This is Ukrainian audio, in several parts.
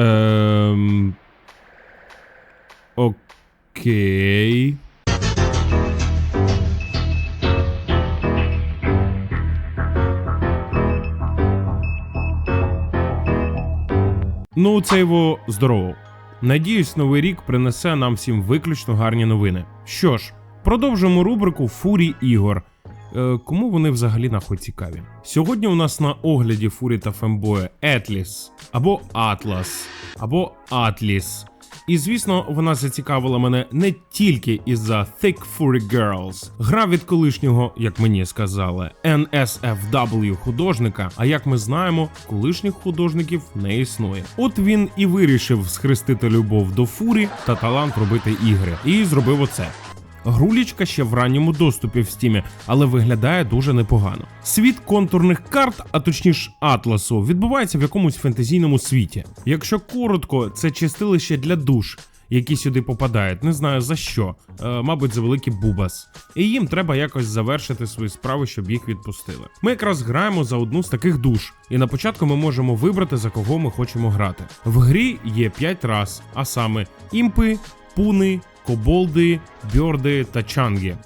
Ем... Окей. Ну, це його здорово. Надіюсь, новий рік принесе нам всім виключно гарні новини. Що ж, продовжуємо рубрику Фурі ігор. Е, кому вони взагалі нахуй цікаві? Сьогодні у нас на огляді Фурі та Фембоя Етліс або Атлас, або Атліс. І звісно, вона зацікавила мене не тільки із-за Thick Fury Girls. Гра від колишнього, як мені сказали, NSFW художника. А як ми знаємо, колишніх художників не існує. От він і вирішив схрестити любов до фурі та талант робити ігри. І зробив оце. Грулічка ще в ранньому доступі в стімі, але виглядає дуже непогано. Світ контурних карт, а точніше атласу, відбувається в якомусь фентезійному світі. Якщо коротко, це чистилище для душ, які сюди попадають. Не знаю за що, е, мабуть, за великий бубас. І їм треба якось завершити свої справи, щоб їх відпустили. Ми якраз граємо за одну з таких душ, і на початку ми можемо вибрати за кого ми хочемо грати. В грі є 5 рас, а саме імпи, пуни, коболди, бьорди та чанги.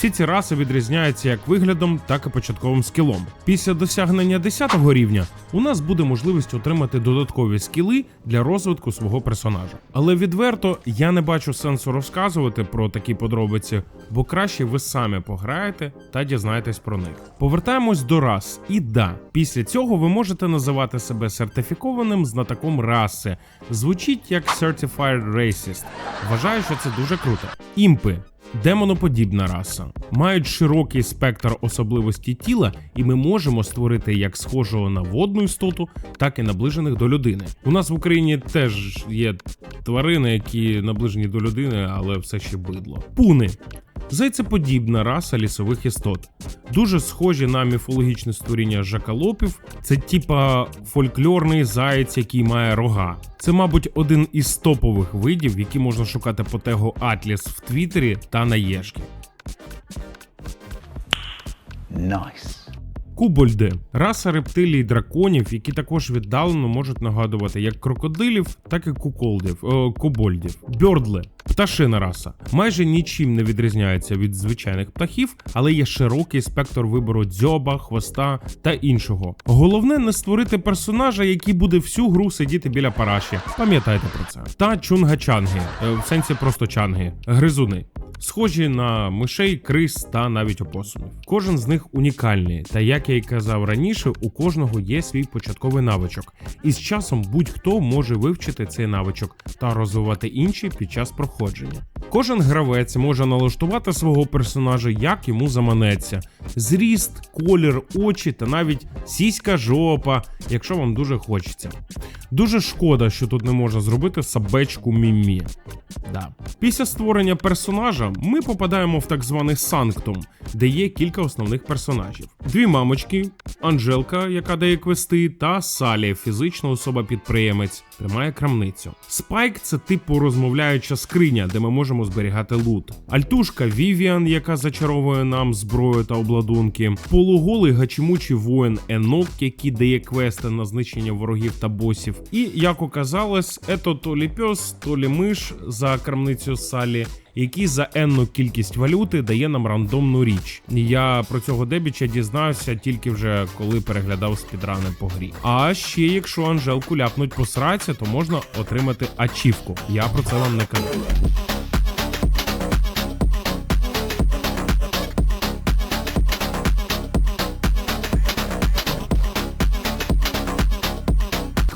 Всі ці раси відрізняються як виглядом, так і початковим скілом. Після досягнення 10 рівня у нас буде можливість отримати додаткові скіли для розвитку свого персонажа. Але відверто я не бачу сенсу розказувати про такі подробиці, бо краще ви самі пограєте та дізнаєтесь про них. Повертаємось до рас. І да, після цього ви можете називати себе сертифікованим знатоком раси. Звучить як Certified Racist. Вважаю, що це дуже круто. Імпи. Демоноподібна раса мають широкий спектр особливості тіла, і ми можемо створити як схожого на водну істоту, так і наближених до людини. У нас в Україні теж є тварини, які наближені до людини, але все ще бидло. Пуни. Зайцеподібна раса лісових істот, дуже схожі на міфологічне створіння жакалопів. Це типа фольклорний заєць, який має рога. Це, мабуть, один із топових видів, які можна шукати по тегу Атліс в Твіттері та на Єшки. Nice. Кубольди раса рептилій драконів, які також віддалено можуть нагадувати як крокодилів, так і куколдів, о, кобольдів. Бьордли пташина раса майже нічим не відрізняється від звичайних птахів, але є широкий спектр вибору дзьоба, хвоста та іншого. Головне не створити персонажа, який буде всю гру сидіти біля параші. Пам'ятайте про це. Та чунга-чанги, е, в сенсі просто чанги, гризуни. Схожі на мишей, крис та навіть опосумів. Кожен з них унікальний, та як я й казав раніше, у кожного є свій початковий навичок, і з часом будь-хто може вивчити цей навичок та розвивати інші під час проходження. Кожен гравець може налаштувати свого персонажа як йому заманеться: зріст, колір, очі та навіть сіська жопа, якщо вам дуже хочеться. Дуже шкода, що тут не можна зробити сабечку мімі. Да. Після створення персонажа ми попадаємо в так званий санктум, де є кілька основних персонажів: дві мамочки, Анжелка, яка дає квести, та Салі, фізична особа-підприємець, тримає крамницю. Спайк це типу розмовляюча скриня, де ми можемо зберігати лут. Альтушка Вівіан, яка зачаровує нам зброю та обладунки. Полуголий гачимучий воїн Енок, який дає квести на знищення ворогів та босів. І як оказалось, ето то лі пес, то лі миш за крамницю Салі. Який за енну кількість валюти дає нам рандомну річ. Я про цього дебіча дізнався тільки вже коли переглядав спідрани по грі. А ще якщо Анжелку ляпнуть посраться, то можна отримати ачівку. Я про це вам не кажу.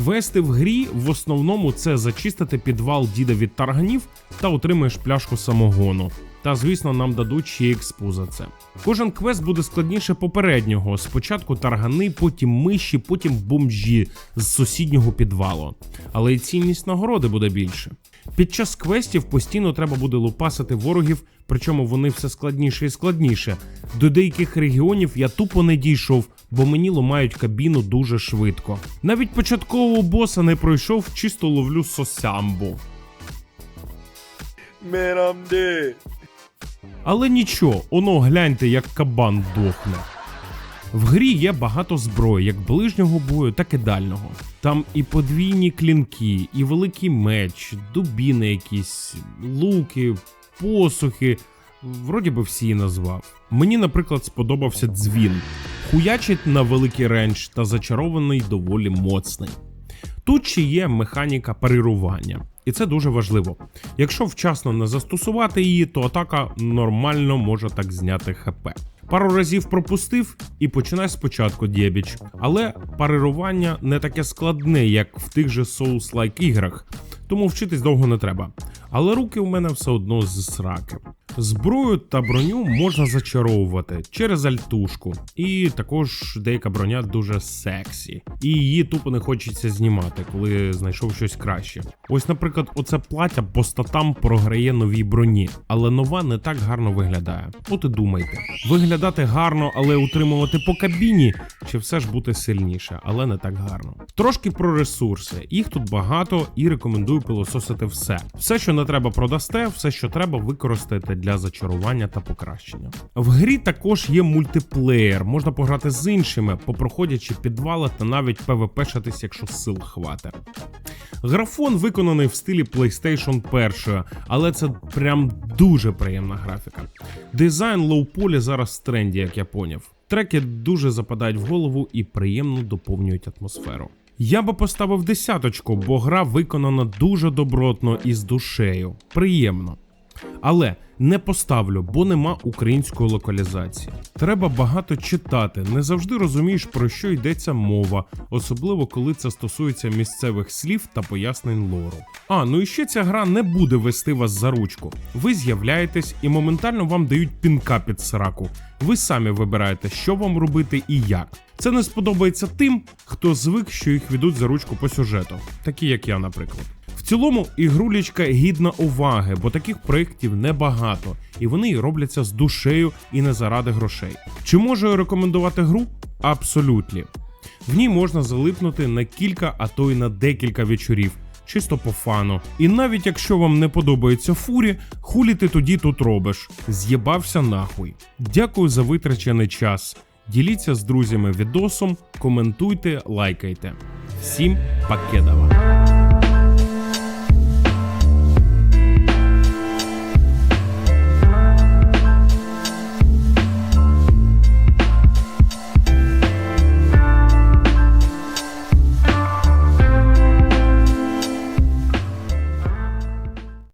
Квести в грі в основному це зачистити підвал діда від тарганів та отримаєш пляшку самогону. Та звісно, нам дадуть ще експу за це. Кожен квест буде складніше попереднього. Спочатку таргани, потім миші, потім бомжі з сусіднього підвалу. Але й цінність нагороди буде більше. Під час квестів постійно треба буде лупасити ворогів, причому вони все складніше і складніше. До деяких регіонів я тупо не дійшов, бо мені ломають кабіну дуже швидко. Навіть початкового боса не пройшов, чисто ловлю сосямбу. Dead. Але нічого, оно гляньте, як кабан дохне. В грі є багато зброї, як ближнього бою, так і дальнього. Там і подвійні клінки, і великий меч, дубіни якісь, луки, посухи. Вроді би всі назвав. Мені, наприклад, сподобався дзвін. Хуячить на великий ренч та зачарований доволі моцний. Тут ще є механіка парирування, і це дуже важливо. Якщо вчасно не застосувати її, то атака нормально може так зняти ХП. Пару разів пропустив і починай спочатку дєбіч. Але парирування не таке складне, як в тих же Souls-like іграх, тому вчитись довго не треба. Але руки у мене все одно з сраки. Зброю та броню можна зачаровувати через альтушку, і також деяка броня дуже сексі, і її тупо не хочеться знімати, коли знайшов щось краще. Ось, наприклад, оце плаття по статам програє новій броні, але нова не так гарно виглядає. От і думайте, виглядати гарно, але утримувати по кабіні, чи все ж бути сильніше, але не так гарно. Трошки про ресурси. Їх тут багато і рекомендую пилососити все. Все, що не треба, продасте, все, що треба, використаєте для зачарування та покращення. В грі також є мультиплеєр, можна пограти з іншими, попроходячи підвали та навіть ПВП-шатись, якщо сил хватить. Графон виконаний в стилі PlayStation 1, але це прям дуже приємна графіка. Дизайн лоу-полі зараз в тренді, як я поняв. Треки дуже западають в голову і приємно доповнюють атмосферу. Я би поставив десяточку, бо гра виконана дуже добротно і з душею. Приємно. Але не поставлю, бо нема української локалізації. Треба багато читати, не завжди розумієш, про що йдеться мова, особливо коли це стосується місцевих слів та пояснень лору. А, ну і ще ця гра не буде вести вас за ручку. Ви з'являєтесь і моментально вам дають пінка під сраку. Ви самі вибираєте, що вам робити і як. Це не сподобається тим, хто звик, що їх ведуть за ручку по сюжету, такі як я, наприклад. Цілому, ігрулічка гідна уваги, бо таких проєктів небагато, і вони робляться з душею і не заради грошей. Чи можу я рекомендувати гру? Абсолютно. В ній можна залипнути на кілька, а то й на декілька вечорів, чисто по фану. І навіть якщо вам не подобається фурі, хулі ти тоді тут робиш. З'єбався нахуй. Дякую за витрачений час. Діліться з друзями відосом, коментуйте, лайкайте. Всім пакедава!